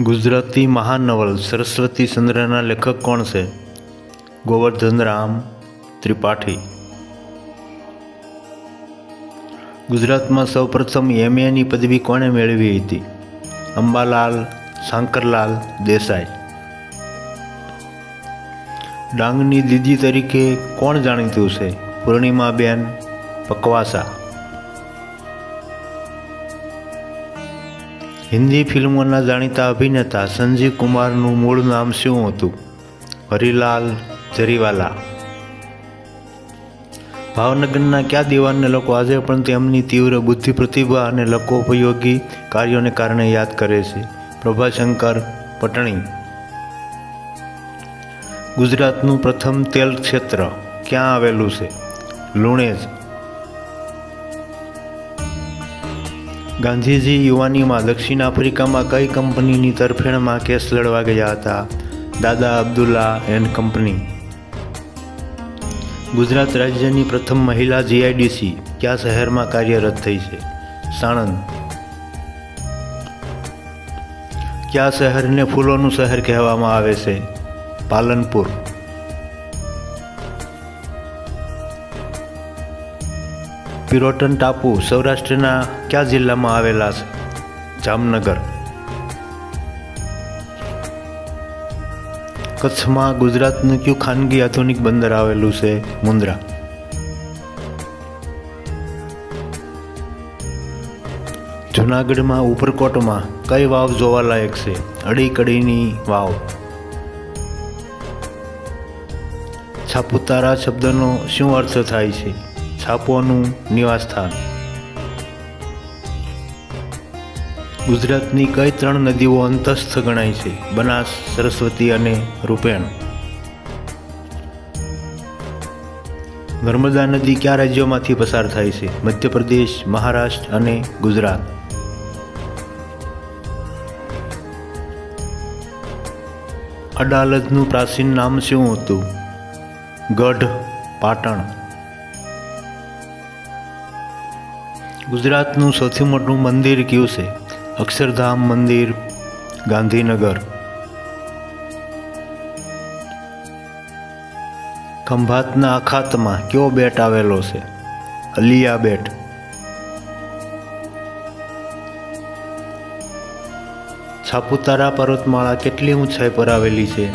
ગુજરાતી મહાનવલ સરસ્વતી ચંદ્રના લેખક કોણ છે? ગોવર્ધન રામ ત્રિપાઠી. ગુજરાતમાં સૌપ્રથમ એમએની પદવી કોણે મેળવી હતી? અંબાલાલ, શંકરલાલ દેસાઈ. ડાંગની દીદી તરીકે કોણ જાણીતું છે? પૂર્ણિમાબેન પકવાસા હિન્દી ફિલ્મોના જાણીતા અભિનેતા સંજીવ કુમારનું મૂળ નામ શું હતું? હરિલાલ જરીવાલા. ભાવનગરના કયા દીવાનને લોકો આજે પણ તેમની તીવ્ર બુદ્ધિ પ્રતિભા અને લોકોપયોગી કાર્યોને કારણે યાદ કરે છે. પ્રભાશંકર પટણી. ગુજરાતનું પ્રથમ તેલ ક્ષેત્ર ક્યાં આવેલું છે? લુણેજ. ગાંધીજી યુવાનીમાં દક્ષિણ આફ્રિકામાં કઈ કંપનીની તરફેણમાં કેસ લડવા ગયા હતા? દાદા અબ્દુલ્લા એન્ડ કંપની. ગુજરાત રાજ્યની પ્રથમ મહિલા જીઆઈડીસી કયા શહેરમાં કાર્યરત થઈ છે? સાણંદ. કયા શહેરને ફૂલોનું શહેર કહેવામાં આવે છે? પાલનપુર. પિરોટન ટાપુ સૌરાષ્ટ્રના કયા જિલ્લામાં આવેલા છે? જામનગર. કચ્છમાં ગુજરાતનું કયું ખાનગી આધુનિક બંદર આવેલું છે? મુન્દ્રા જુનાગઢમાં ઉપરકોટમાં કઈ વાવ જોવાલાયક છે? અડીકડીની વાવ. છાપુતારા શબ્દનો શું અર્થ થાય છે? છાપોનું નિવાસસ્થાન. ગુજરાતની કઈ ત્રણ નદીઓ અંતસ્થ ગણાય છે? બનાસ, સરસ્વતી અને રૂપેણ. નર્મદા નદી કયા રાજ્યોમાંથી પસાર થાય છે? મધ્યપ્રદેશ, મહારાષ્ટ્ર અને ગુજરાત. અડાલજનું પ્રાચીન નામ શું હતું? ગઢ, પાટણ. ગુજરાતનું સૌથી મોટું મંદિર કયું છે? અક્ષરધામ મંદિર, ગાંધીનગર, ખંભાતના અખાતમાં કયો બેટ આવેલો છે? અલિયા બેટ સાપુતારા પર્વતમાળા કેટલી ઊંચાઈ પર આવેલી છે?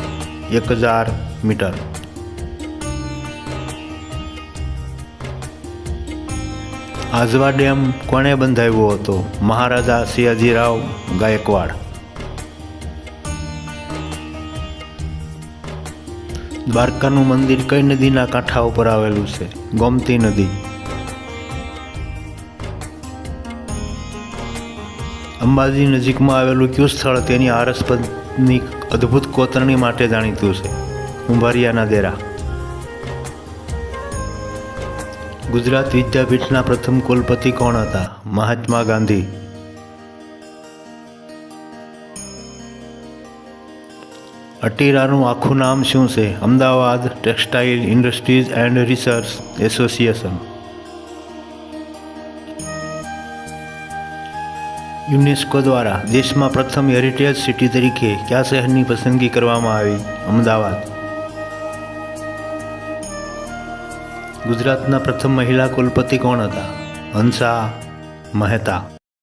એક હજાર મીટર. આજવા ડેમ કોણે બંધાવ્યો હતો? મહારાજા સિયાજીરાવ ગાયકવાડ. દ્વારકાનું મંદિર કઈ નદીના કાંઠા ઉપર આવેલું છે? ગોમતી નદી. અંબાજી નજીકમાં આવેલું કયું સ્થળ તેની આરસપદની અદ્ભુત કોતરણી માટે જાણીતું છે? કુંભારિયાના દેરા. ગુજરાત વિદ્યાપીઠના પ્રથમ કુલપતિ કોણ હતા? મહાત્મા ગાંધી. અટીરાનું આખું નામ શું છે? Ahmedabad textile industries and research association. UNESCO દ્વારા દેશમાં પ્રથમ હેરિટેજ સિટી તરીકે કયા શહેરની પસંદગી કરવામાં આવી? અમદાવાદ. ગુજરાતના પ્રથમ મહિલા કુલપતિ કોણ હતા? હંસા મહેતા.